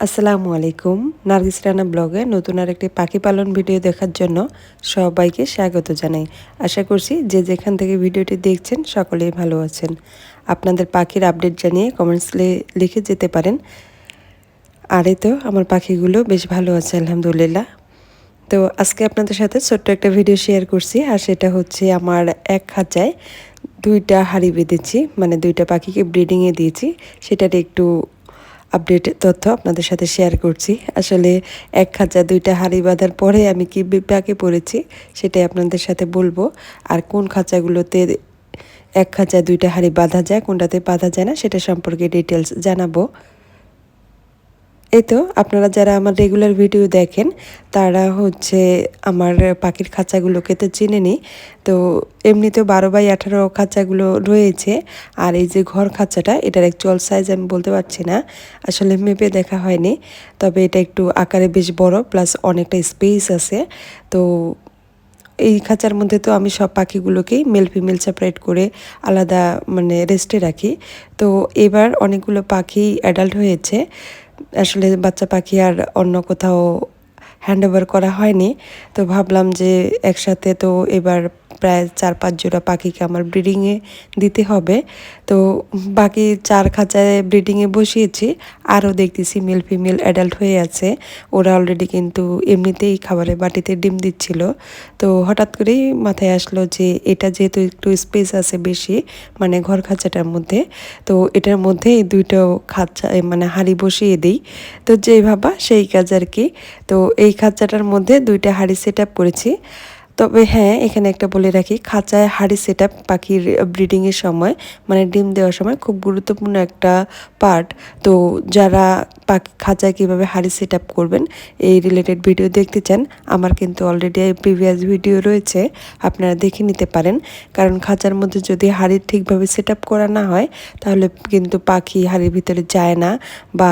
আসসালামু আলাইকুম। নার্গিস রানা ব্লগে নতুন আর একটি পাখি পালন ভিডিও দেখার জন্য সবাইকে স্বাগত জানাই। আশা করছি যে যেখান থেকে ভিডিওটি দেখছেন সকলেই ভালো আছেন। আপনাদের পাখির আপডেট জানিয়ে কমেন্টস লিখে যেতে পারেন। আরে তো, আমার পাখিগুলো বেশ ভালো আছে, আলহামদুলিল্লাহ। তো আজকে আপনাদের সাথে ছোট্ট একটা ভিডিও শেয়ার করছি, আর সেটা হচ্ছে আমার এক খাঁচায় দুইটা হাড়ি বেঁধেছি মানে দুইটা পাখিকে ব্রিডিংয়ে দিয়েছি। সেটার একটু আপডেট তথ্য আপনাদের সাথে শেয়ার করছি। আসলে এক খাঁচা দুইটা হাঁড়ি বাঁধার পরে আমি কি বিপাকে পড়েছি সেটাই আপনাদের সাথে বলব। আর কোন খাঁচাগুলোতে এক খাঁচা দুইটা হাঁড়ি বাঁধা যায়, কোনটাতে বাঁধা যায় না, সেটা সম্পর্কে ডিটেলস জানাব। এই তো, আপনারা যারা আমার রেগুলার ভিডিও দেখেন, তারা হচ্ছে আমার পাখির খাঁচাগুলোকে তো চিনে নি তো এমনিতেও বারো বাই আঠারো খাঁচাগুলো রয়েছে, আর এই যে ঘর খাঁচাটা, এটার অ্যাকচুয়াল সাইজ আমি বলতে পারছি না, আসলে মেপে দেখা হয়নি। তবে এটা একটু আকারে বেশ বড় প্লাস অনেকটা স্পেস আছে। তো এই খাঁচার মধ্যে তো আমি সব পাখিগুলোকেই মেল ফিমেল সেপারেট করে আলাদা মানে রেস্টে রাখি। তো এবার অনেকগুলো পাখি অ্যাডাল্ট হয়েছে। আসলে বাচ্চা পাখি আর অন্য কোথাও হ্যান্ড ওভার করা হয়নি। তো ভাবলাম যে একসাথে তো এবার প্রায় চার পাঁচ জোড়া পাখিকে আমার ব্রিডিংয়ে দিতে হবে। তো বাকি চার খাঁচায় ব্রিডিংয়ে বসিয়েছি, আরও দেখতেছি মেল ফিমেল অ্যাডাল্ট হয়ে আছে। ওরা অলরেডি কিন্তু এমনিতেই খাবারের বাটিতে ডিম দিচ্ছিল। তো হঠাৎ করেই মাথায় আসলো যে এটা যেহেতু একটু স্পেস আছে বেশি মানে ঘর খাঁচাটার মধ্যে, তো এটার মধ্যে এই দুইটো খাঁচা মানে হাঁড়ি বসিয়ে দিই। তো যেই ভাবা সেই কাজ আর কি। তো এই খাঁচাটার মধ্যে দুইটা হাঁড়ি সেট করেছি। তবে হ্যাঁ এখানে একটা বলে রাখি, খাঁচায় হাড়ি সেট আপ পাখির ব্রিডিংয়ের সময় মানে ডিম দেওয়ার সময় খুব গুরুত্বপূর্ণ একটা পার্ট তো যারা পাখি, খাঁচায় কীভাবে হাড়ি সেট আপ করবেন, এই রিলেটেড ভিডিও দেখতে চান, আমার কিন্তু অলরেডি প্রিভিয়াস ভিডিও রয়েছে, আপনারা দেখে নিতে পারেন। কারণ খাঁচার মধ্যে যদি হাড়ির ঠিকভাবে সেট আপ করা না হয়, তাহলে কিন্তু পাখি হাড়ির ভিতরে যায় না, বা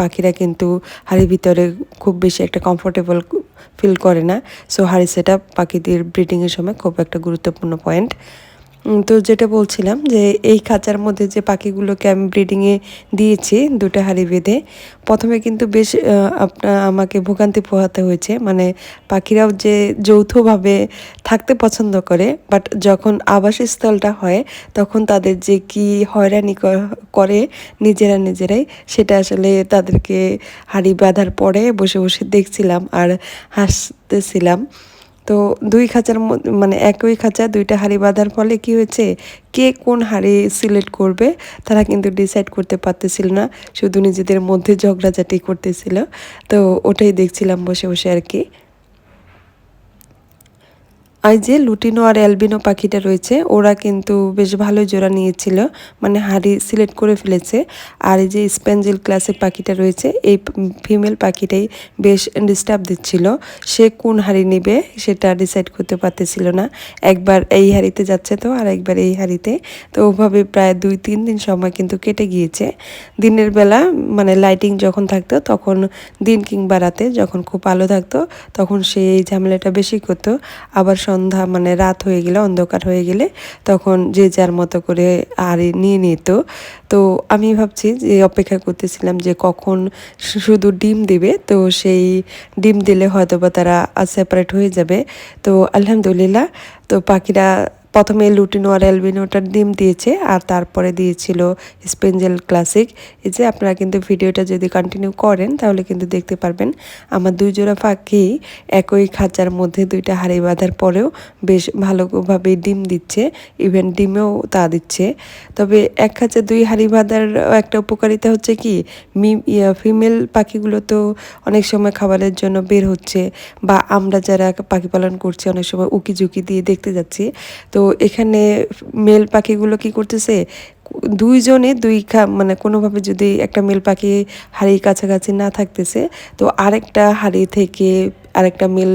পাখিরা কিন্তু হাড়ির ভিতরে খুব বেশি একটা কমফোর্টেবল ফিল করে না। সো হাড়ি সেট আপ পাখিদের ব্রিডিংয়ের সময় খুব একটা গুরুত্বপূর্ণ পয়েন্ট তো যেটা বলছিলাম যে এই খাঁচার মধ্যে যে পাখিগুলোকে আমি ব্রিডিংয়ে দিয়েছি দুটো হাড়ি বেঁধে, প্রথমে কিন্তু বেশ আপনার আমাকে ভোগান্তি পোহাতে হয়েছে। মানে পাখিরাও যে যৌথভাবে থাকতে পছন্দ করে বাট যখন আবাসস্থলটা হয়, তখন তাদের যে কি হয়রানি করে নিজেরা নিজেরাই, সেটা আসলে তাদেরকে হাড়ি বাঁধার পরে বসে বসে দেখছিলাম আর হাসতেছিলাম। তো দুই খাঁচার মানে একই খাঁচা, দুইটা হাড়ি বাঁধার ফলে কি হয়েছে? কে কোন হাড়ি সিলেক্ট করবে? তারা কিন্তু ডিসাইড করতে পারতেছিল না। শুধু নিজেদের মধ্যে ঝগড়াঝাটি করতেছিল। তো ওটাই দেখছিলাম বসে বসে আর কি। আর যে লুটিনো আর অ্যালবিনো পাখিটা রয়েছে, ওরা কিন্তু বেশ ভালো জোড়া নিয়েছিল মানে হাড়ি সিলেক্ট করে ফেলেছে। আর এই যে স্পেঞ্জেল ক্লাসের পাখিটা রয়েছে, এই ফিমেল পাখিটাই বেশ ডিস্টার্ব দিচ্ছিল। সে কোন হাড়ি নেবে সেটা ডিসাইড করতে পারতেছিল না। একবার এই হাড়িতে যাচ্ছে তো, আর একবার এই হাড়িতে। তো ওভাবে প্রায় দুই, তিন দিন সময় কিন্তু কেটে গিয়েছে। দিনের বেলা মানে লাইটিং যখন থাকতো, তখন দিন কিংবা রাতে যখন খুব আলো থাকতো, তখন সে এই ঝামেলাটা বেশি করতো। আবার সন্ধ্যা মানে রাত হয়ে গেলে, অন্ধকার হয়ে গেলে তখন যে যার মতো করে আর নিয়ে নিত। তো আমি ভাবছি যে অপেক্ষা করতেছিলাম যে কখন শুধু ডিম দেবে, তো সেই ডিম দিলে হয়তো বা তারা সেপারেট হয়ে যাবে। তো আলহামদুলিল্লাহ, তো পাখিরা প্রথমে লুটিনো আর অ্যালবিনোটার ডিম দিয়েছে আর তারপরে দিয়েছিল স্পেঞ্জেল ক্লাসিক। এই যে আপনারা কিন্তু ভিডিওটা যদি কন্টিনিউ করেন, তাহলে কিন্তু দেখতে পারবেন আমার দুই জোড়া পাখি একই খাঁচার মধ্যে দুইটা হাড়ি বাঁধার পরেও বেশ ভালোভাবে ডিম দিচ্ছে ইভেন ডিমেও তা দিচ্ছে। তবে এক খাঁচা দুই হাড়ি বাঁধার একটা উপকারিতা হচ্ছে কি, মি ফিমেল পাখিগুলো তো অনেক সময় খাবারের জন্য বের হচ্ছে বা আমরা যারা পাখি পালন করছি, অনেক সময় উকি ঝুঁকি দিয়ে দেখতে যাচ্ছি। তো এখানে মেল পাখিগুলো কি করতেছে? দুইজনে দুই খা মানে কোনোভাবে যদি একটা মেল পাখি হাড়ির কাছাকাছি না থাকতেছে, তো আরেকটা হাড়ি থেকে আরেকটা মেল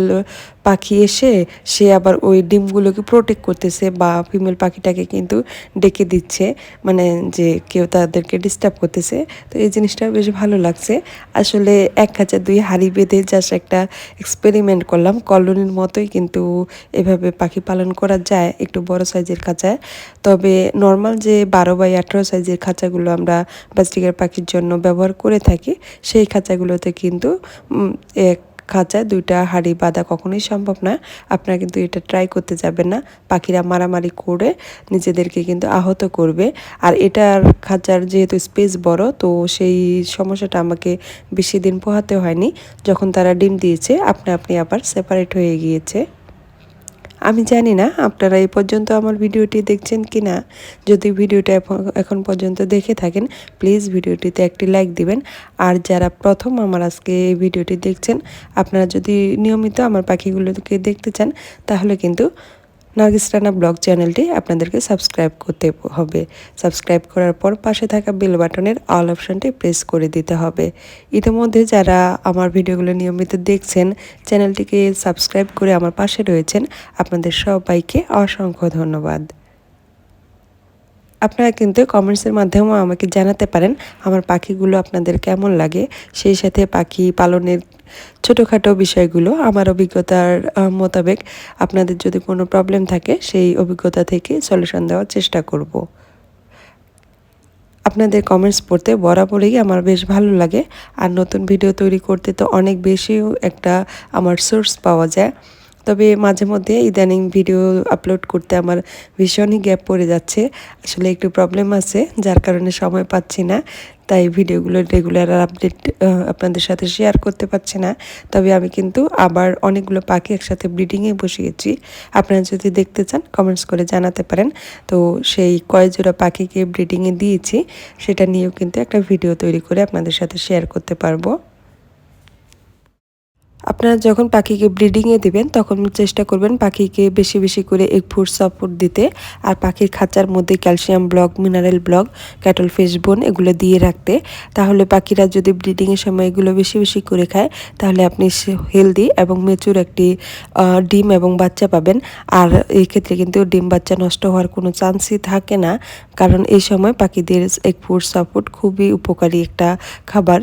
পাখি এসে, সে আবার ওই ডিমগুলোকে প্রোটেক্ট করতেছে বা ফিমেল পাখিটাকে কিন্তু ডেকে দিচ্ছে। মানে যে কেউ তাদেরকে ডিস্টার্ব করতেছে। তো এই জিনিসটা বেশ ভালো লাগছে। আসলে এক হাজার দুই হাড়ি বেঁধে জাস্ট একটা এক্সপেরিমেন্ট করলাম। কলোনির মতোই কিন্তু এভাবে পাখি পালন করা যায় একটু বড় সাইজের খাঁচায়। তবে নর্মাল যে বারো বাই আঠেরো সাইজের খাঁচাগুলো আমরা প্লাস্টিকের পাখির জন্য ব্যবহার করে থাকি, সেই খাঁচাগুলোতে কিন্তু এক খাঁচায় দুইটা হাড়ি বাঁধা কখনোই সম্ভব না। আপনারা কিন্তু এটা ট্রাই করতে যাবেন না। পাখিরা মারামারি করে নিজেদেরকে কিন্তু আহত করবে। আর এটার খাঁচার যেহেতু স্পেস বড়, তো সেই সমস্যাটা আমাকে বেশি দিন পোহাতে হয়নি। যখন তারা ডিম দিয়েছে, আপনি আপনি আবার সেপারেট হয়ে গিয়েছে। আমি জানি না আপনারা এই পর্যন্ত আমার ভিডিওটি দেখছেন কি না। যদি ভিডিওটা এখন পর্যন্ত দেখে থাকেন প্লিজ ভিডিওটিতে একটি লাইক দিবেন। আর যারা প্রথম আমার আজকে এই ভিডিওটি দেখছেন, আপনারা যদি নিয়মিত আমার পাখিগুলোকে দেখতে চান, তাহলে কিন্তু নার্গিস রানা ব্লগ চ্যানেলটি আপনাদেরকে সাবস্ক্রাইব করতে হবে। সাবস্ক্রাইব করার পর পাশে থাকা বেল বাটনের অল অপশানটি প্রেস করে দিতে হবে। ইতিমধ্যে যারা আমার ভিডিওগুলো নিয়মিত দেখছেন, চ্যানেলটিকে সাবস্ক্রাইব করে আমার পাশে রয়েছেন, আপনাদের সবাইকে অসংখ্য ধন্যবাদ। আপনারা কিন্তু কমেন্টসের মাধ্যমেও আমাকে জানাতে পারেন আমার পাখিগুলো আপনাদের কেমন লাগে। সেই সাথে পাখি পালনের ছোটোখাটো বিষয়গুলো, আমার অভিজ্ঞতার মোতাবেক আপনাদের যদি কোনো প্রবলেম থাকে, সেই অভিজ্ঞতা থেকে সলিউশন দেওয়ার চেষ্টা করব। আপনাদের কমেন্টস পড়তে বরাবরই আমার বেশ ভালো লাগে। আর নতুন ভিডিও তৈরি করতে তো অনেক বেশি একটা আমার সোর্স পাওয়া যায়। তবে মাঝে মধ্যে ইদানিং ভিডিও আপলোড করতে আমার ভীষণই গ্যাপ পড়ে যাচ্ছে। আসলে একটু প্রবলেম আছে, যার কারণে সময় পাচ্ছি না, তাই ভিডিওগুলো রেগুলার আপডেট আপনাদের সাথে শেয়ার করতে পারছি না। তবে আমি কিন্তু আবার অনেকগুলো পাখি একসাথে ব্রিডিংয়ে বসিয়েছি। আপনারা যদি দেখতে চান কমেন্টস করে জানাতে পারেন। তো সেই কয় জোড়া পাখিকে ব্রিডিংয়ে দিয়েছি, সেটা নিয়েও কিন্তু একটা ভিডিও তৈরি করে আপনাদের সাথে শেয়ার করতে পারব। আপনারা যখন পাখিকে ব্রিডিংয়ে দেবেন, তখন চেষ্টা করবেন পাখিকে বেশি বেশি করে এক ফুট সাপোর্ট দিতে। আর পাখির খাঁচার মধ্যে calcium block mineral block cattle fish bone এগুলো দিয়ে রাখতে। তাহলে পাখিরা যদি ব্রিডিংয়ের সময় এগুলো বেশি বেশি করে খায়, তাহলে আপনি হেলদি এবং মেচুর একটি ডিম এবং বাচ্চা পাবেন। আর এই ক্ষেত্রে কিন্তু ডিম বাচ্চা নষ্ট হওয়ার কোনো চান্সই থাকে না। কারণ এই সময় পাখিদের এক ফুট সাপোর্ট খুবই উপকারী একটা খাবার।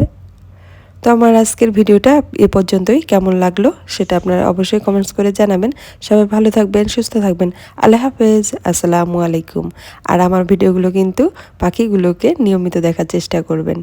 তো আমার আজকের ভিডিওটা এ পর্যন্তই। কেমন লাগল সেটা আপনারা অবশ্যই কমেন্টস করে জানাবেন। সবাই ভালো থাকবেন, সুস্থ থাকবেন। আল্লাহ হাফেজ, আসসালামু আলাইকুম। আর আমার ভিডিওগুলো কিন্তু পাখিগুলোকে নিয়মিত দেখার চেষ্টা করবেন।